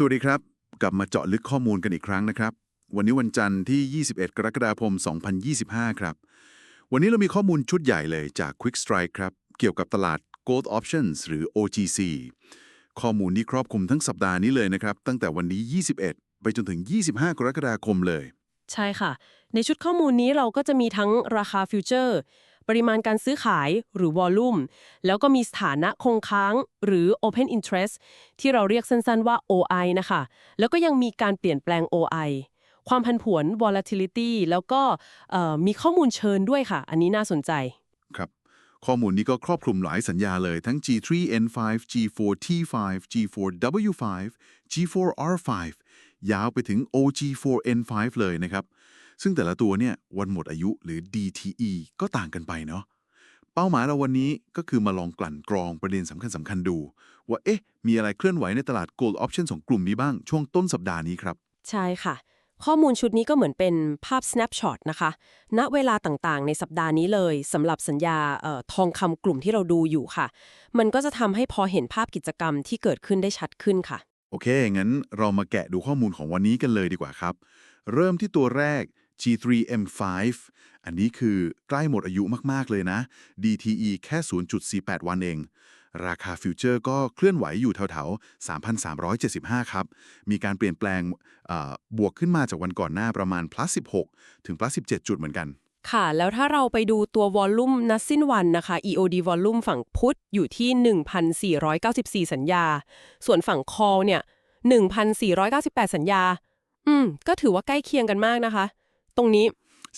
สวัสดีครับ กลับมาเจาะลึกข้อมูลกันอีกครั้งนะครับ วันนี้วันจันทร์ที่ 21 กรกฎาคม 2025 ครับ วันนี้เรามีข้อมูลชุดใหญ่เลยจาก Quick Strike ครับ เกี่ยวกับตลาด Gold Options หรือ OGC ข้อมูลนี้ครอบคลุมทั้งสัปดาห์นี้เลยนะครับ ตั้งแต่วันนี้ 21 ไปจนถึง 25 กรกฎาคมเลย ใช่ค่ะ ในชุดข้อมูลนี้เราก็จะมีทั้งราคาฟิวเจอร์ ปริมาณการซื้อขายหรือวอลลุ่มแล้วก็มีสถานะคงค้างหรือ Open Interest ที่เราเรียกสั้นๆว่า OI นะคะ แล้วก็ยังมีการเปลี่ยนแปลง OI ความผันผวน volatility แล้วก็มีข้อมูลเชิญด้วยค่ะ อันนี้น่าสนใจ ครับ ข้อมูลนี้ก็ครอบคลุมหลายสัญญาเลยทั้ง G3N5 G4T5 G4W5 G4R5 ยาวไปถึง OG4N5 เลยนะครับ ซึ่งแต่ละตัวเนี่ยวันหมดอายุหรือ DTE ก็ต่างกันไปเนาะเป้าหมายเราวันนี้ก็คือมาลองกลั่นกรองประเด็นสำคัญสำคัญๆดู ว่าเอ๊ะ มีอะไรเคลื่อนไหวในตลาด Gold Option ของกลุ่มนี้บ้างช่วงต้นสัปดาห์นี้ครับ ใช่ค่ะ ข้อมูลชุดนี้ก็เหมือนเป็นภาพ snapshot นะคะ ณเวลาต่างๆ ในสัปดาห์นี้เลยสำหรับสัญญาเอ่อทองคำกลุ่มที่เราดูอยู่ค่ะ มันก็จะทำให้พอเห็นภาพกิจกรรมที่เกิดขึ้นได้ชัดขึ้นค่ะ โอเค งั้นเรามาแกะดูข้อมูลของวันนี้กันเลยดีกว่าครับ เริ่มที่ตัวแรก G3M5 อันนี้คือใกล้หมดอายุมาก ๆ เลยนะ DTE แค่ 0.48 วันเอง ราคาฟิวเจอร์ก็เคลื่อนไหวอยู่แถวๆ 3,375 ครับ มีการเปลี่ยนแปลงบวกขึ้นมาจากวันก่อนหน้าประมาณ plus 16 ถึง plus 17 จุดเหมือนกัน ค่ะ แล้วถ้าเราไปดูตัววอลลุ่มนัดสิ้นวันนะคะ EOD วอลลุ่มฝั่งพุทธอยู่ที่ 1,494 สัญญา ส่วนฝั่งคอลเนี่ย 1,498 สัญญา อืม ก็ถือว่าใกล้เคียงกันมากนะคะ ตรงนี้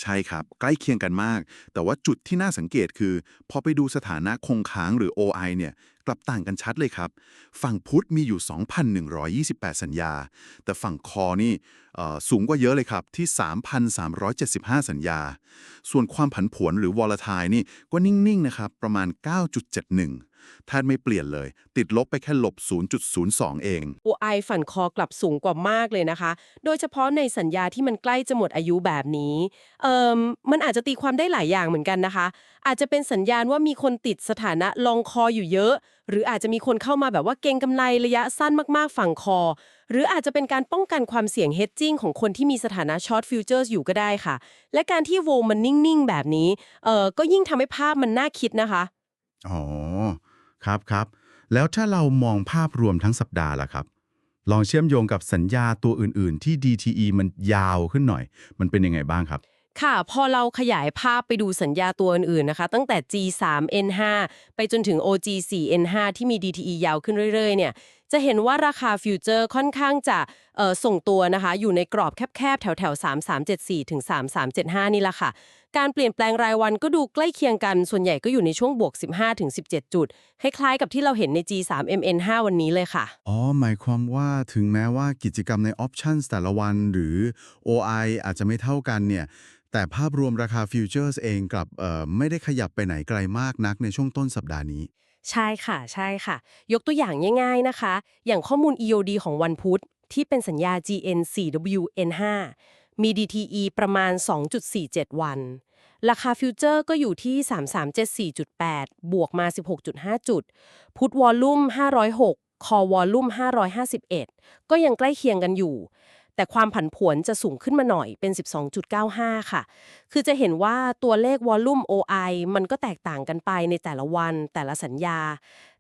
ใช่ครับ ใกล้เคียงกันมาก แต่ว่าจุดที่น่าสังเกตคือ พอไปดูสถานะคงค้างหรือ OI เนี่ย ลับต่างกันชัดเลยครับ ฝั่งพุทธมีอยู่ 2,128 สัญญา แต่ฝั่งคอนี่อ่อสูงกว่าเยอะเลยครับ ที่ 3,375 สัญญา ส่วนความผันผวนหรือ volatile นี่ก็นิ่ง ๆ นะครับ ประมาณ 9.71แทบไม่เปลี่ยนเลย ติดลบไปแค่ลบ 0.02 เอง OI ฝันคอกลับสูงกว่ามากเลยนะคะ โดยเฉพาะในสัญญาที่มันใกล้จะหมดอายุแบบนี้เอ่มมันอาจจะตีความได้หลายอย่างเหมือนกันนะคะ อาจจะเป็นสัญญาณว่ามีคนติดสถานะลองคออยู่เยอะ หรืออาจจะมีคนเข้ามาแบบว่าเก็งกำไรระยะสั้นมากๆฝั่งคอ หรืออาจจะเป็นการป้องกันความเสี่ยง hedging ของคนที่มีสถานะ short futures อยู่ก็ได้ค่ะ และการที่โวมันนิ่งๆ แบบนี้เออก็ยิ่งทำให้ภาพมันน่าคิดนะคะ อ๋อ ครับครับ แล้วถ้าเรามองภาพรวมทั้งสัปดาห์ล่ะครับ ลองเชื่อมโยงกับสัญญาตัวอื่น ๆ ที่ DTE มันยาวขึ้นหน่อย มันเป็นยังไงบ้างครับ ค่ะ พอเราขยายภาพไปดูสัญญาตัวอื่นๆนะคะ ตั้งแต่ G3N5 ไปจนถึง OG4N5 ที่มี DTE ยาวขึ้นเรื่อยๆเนี่ย จะเห็นว่าราคาฟิวเจอร์ค่อนข้างจะส่งตัวนะคะ อยู่ในกรอบแคบๆ แถวๆ 3374 ถึง 3375 นี่แหละค่ะ การเปลี่ยนแปลงรายวันก็ดูใกล้เคียงกัน ส่วนใหญ่ก็อยู่ในช่วงบวก 15 ถึง 17 จุด คล้ายๆ กับที่เราเห็นใน G3MN5 วันนี้เลยค่ะ อ๋อ หมายความว่าถึงแม้ว่ากิจกรรมใน Options แต่ละวันหรือ OI อาจจะไม่เท่ากันเนี่ยแต่ภาพรวมราคาฟิวเจอร์สเองกลับไม่ได้ขยับไปไหนไกลมากนักในช่วงต้นสัปดาห์นี้ ใช่ค่ะ ใช่ค่ะ ยกตัวอย่างง่ายๆนะคะ อย่างข้อมูล EOD ของวันพุธที่เป็นสัญญา GN4WN5 มี DTE ประมาณ 2.47 วัน ราคาฟิวเจอร์ก็อยู่ที่ 3374.8 บวกมา 16.5 จุด พุทวอลลุ่ม 506 คอวอลลุ่ม 551 ก็ยังใกล้เคียงกันอยู่ แต่ความผันผวนจะสูงขึ้นมาหน่อยเป็น 12.95 ค่ะ คือจะเห็นว่าตัวเลขวอลลุ่ม OI มันก็แตกต่างกันไปในแต่ละวันแต่ละสัญญา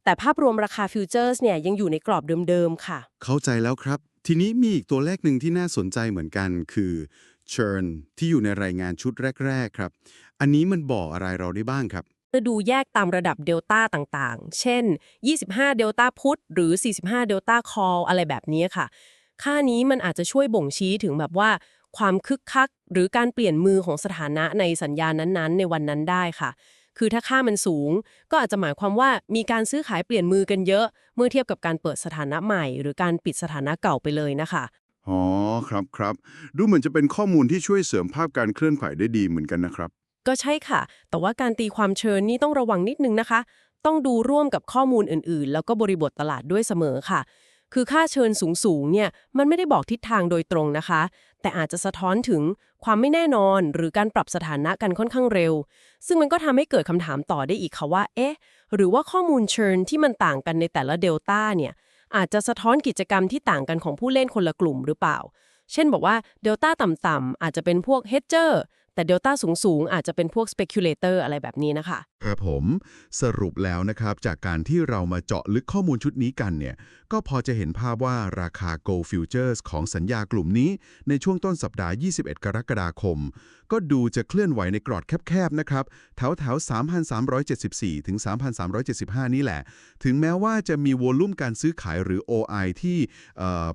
แต่ภาพรวมราคาฟิวเจอร์สเนี่ยยังอยู่ในกรอบเดิมๆค่ะ เข้าใจแล้วครับ ทีนี้มีอีกตัวเลขหนึ่งที่น่าสนใจเหมือนกันคือ churn ที่อยู่ในรายงานชุดแรก ๆ ครับ อันนี้มันบอกอะไรเราได้บ้างครับจะดูแยกตามระดับเดลต้าต่างๆ เช่น 25 เดลต้าพุทหรือ 45 เดลต้าคอลอะไรแบบนี้ค่ะ ค่านี้มันอาจจะช่วยบ่งชี้ถึงแบบว่า ความคึกคัก หรือการเปลี่ยนมือของสถานะในสัญญานั้นๆ ในวันนั้นได้ค่ะ คือถ้าค่ามันสูง ก็อาจจะหมายความว่ามีการซื้อขายเปลี่ยนมือกันเยอะ เมื่อเทียบกับการเปิดสถานะใหม่ หรือการปิดสถานะเก่าไปเลยนะคะอ๋อครับครับดูเหมือนจะเป็นข้อมูลที่ช่วยเสริมภาพการเคลื่อนไหวได้ดีเหมือนกันนะครับ ก็ใช่ค่ะ แต่ว่าการตีความเชิญนี่ต้องระวังนิดนึงนะคะ ต้องดูร่วมกับข้อมูลอื่นๆ แล้วก็บริบทตลาดด้วยเสมอค่ะ คือค่าเชิญสูงๆเนี่ยมันไม่ได้บอกทิศทางโดยตรงนะคะ แต่อาจจะสะท้อนถึงความไม่แน่นอนหรือการปรับสถานะกันค่อนข้างเร็ว ซึ่งมันก็ทำให้เกิดคำถามต่อได้อีกค่ะว่า เอ๊ะ หรือว่าข้อมูลเชิญที่มันต่างกันในแต่ละเดลต้าเนี่ยอาจจะสะท้อนกิจกรรมที่ต่างกันของผู้เล่นคนละกลุ่มหรือเปล่า เช่นบอกว่าเดลต้าต่ำๆอาจจะเป็นพวก hedger แต่เดลต้าสูง ๆ อาจจะเป็นพวก speculator อะไรแบบนี้นะคะ ครับผมสรุปแล้วนะครับ จากการที่เรามาเจาะลึกข้อมูลชุดนี้กันเนี่ย ก็พอจะเห็นภาพว่าราคา Gold Futures ของสัญญากลุ่มนี้ในช่วงต้นสัปดาห์ 21 กรกฎาคม ก็ดูจะเคลื่อนไหวในกรอดแคบๆนะครับแถวแถว3,374 ถึง 3,375 นี่แหละ ถึงแม้ว่าจะมีวอลุ่มการซื้อขายหรือ OI ที่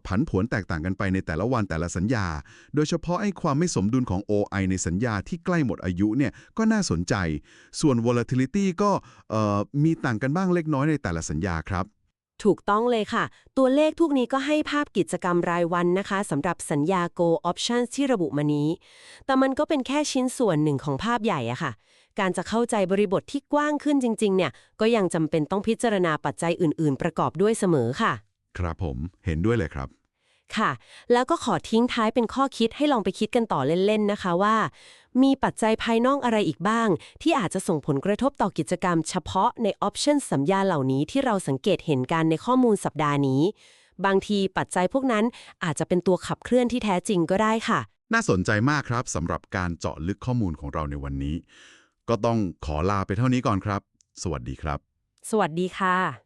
ผันผวนแตกต่างกันไปในแต่ละวันแต่ละสัญญา โดยเฉพาะไอ้ความไม่สมดุลของ OI ในสัญญาที่ใกล้หมดอายุเนี่ยก็น่าสนใจ ส่วน volatility ก็เอ่อมีต่างกันบ้างเล็กน้อยในแต่ละสัญญาครับ ถูกต้องเลยค่ะ ตัวเลขทุกนี้ก็ให้ภาพกิจกรรมรายวันนะคะสำหรับสัญญา Go Options ที่ระบุมานี้ แต่มันก็เป็นแค่ชิ้นส่วนหนึ่งของภาพใหญ่อะค่ะ การจะเข้าใจบริบทที่กว้างขึ้นจริงๆเนี่ยก็ยังจำเป็นต้องพิจารณาปัจจัยอื่น ๆ ประกอบด้วยเสมอค่ะ ครับผมเห็นด้วยเลยครับ ค่ะ แล้วก็ขอทิ้งท้ายเป็นข้อคิดให้ลองไปคิดกันต่อเล่น ๆ นะคะว่า มีปัจจัยภายนอกอะไรอีกบ้าง ที่อาจจะส่งผลกระทบต่อกิจกรรมเฉพาะในออปชันสัญญาเหล่านี้ที่เราสังเกตเห็นกันในข้อมูลสัปดาห์นี้ บางทีปัจจัยพวกนั้นอาจจะเป็นตัวขับเคลื่อนที่แท้จริงก็ได้ค่ะ น่าสนใจมากครับสำหรับการเจาะลึกข้อมูลของเราในวันนี้ ก็ต้องขอลาไปเท่านี้ก่อนครับ สวัสดีครับ สวัสดีค่ะ